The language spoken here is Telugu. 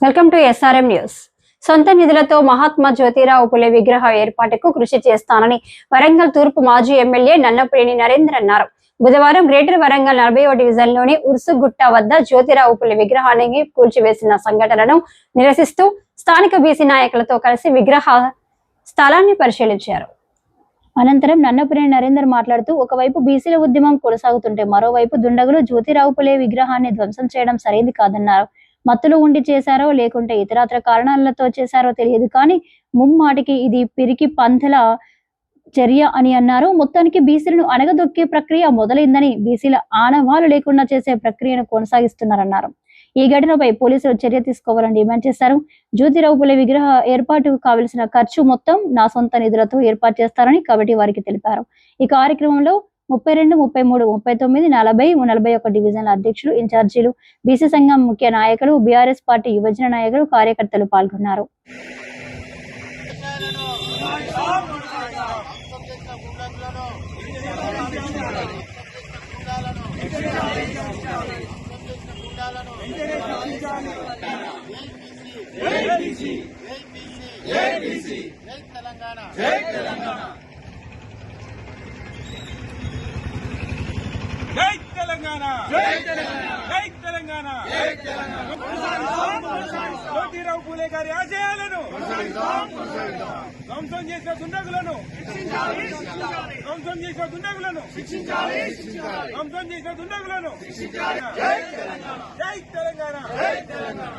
వెల్కమ్ టు ఎస్ఆర్ఎం న్యూస్ సొంత నిధులతో మహాత్మా జ్యోతిరావు పులే విగ్రహ ఏర్పాటుకు కృషి చేస్తానని వరంగల్ తూర్పు మాజీ ఎమ్మెల్యే నన్నపేని నరేంద్ర అన్నారు. బుధవారం గ్రేటర్ వరంగల్ నలభై డివిజన్లోని ఉర్సుగుట్ట వద్ద జ్యోతిరావు పులే విగ్రహానికి కూల్చివేసిన సంఘటనను నిరసిస్తూ స్థానిక బీసీ నాయకులతో కలిసి విగ్రహ స్థలాన్ని పరిశీలించారు. అనంతరం నన్నపురేని నరేందర్ మాట్లాడుతూ ఒకవైపు బీసీల ఉద్యమం కొనసాగుతుంటే మరోవైపు దుండగులు జ్యోతిరావు పులే విగ్రహాన్ని ధ్వంసం చేయడం సరైంది కాదన్నారు. మత్తులో ఉండి చేశారో లేకుంటే ఇతరత్ర కారణాలతో చేశారో తెలియదు. కానీ ముమ్మాటికి ఇది పిరికి పంథల చర్య అని అన్నారు. మొత్తానికి బీసీలను అణగదొక్కే ప్రక్రియ మొదలైందని బీసీల ఆనవాలు లేకుండా చేసే ప్రక్రియను కొనసాగిస్తున్నారన్నారు. ఈ ఘటనపై పోలీసులు చర్య తీసుకోవాలని డిమాండ్ చేశారు. జ్యోతిరావు పులే విగ్రహ ఏర్పాటుకు కావలసిన ఖర్చు మొత్తం నా సొంత నిధులతో ఏర్పాటు చేస్తారని కమిటీ వారికి తెలిపారు. ఈ కార్యక్రమంలో ముప్పై రెండు ముప్పై మూడు ముప్పై తొమ్మిది నలభై నలభై ఒక డివిజన్ల అధ్యక్షులు ఇన్ఛార్జీలు బీసీ సంఘం ముఖ్య నాయకులు బీఆర్ఎస్ పార్టీ యువజన నాయకులు కార్యకర్తలు పాల్గొన్నారు జై తెలంగాణ. జై తెలంగాణ. జ్యోతిరావు పూలే గారి ఆశయాలను. ధ్వంసం చేసిన దుండగులను. ధ్వంసం చేసిన దుండగులను. ధ్వంసం చేసిన దుండగులను. జై తెలంగాణ. జై తెలంగాణ.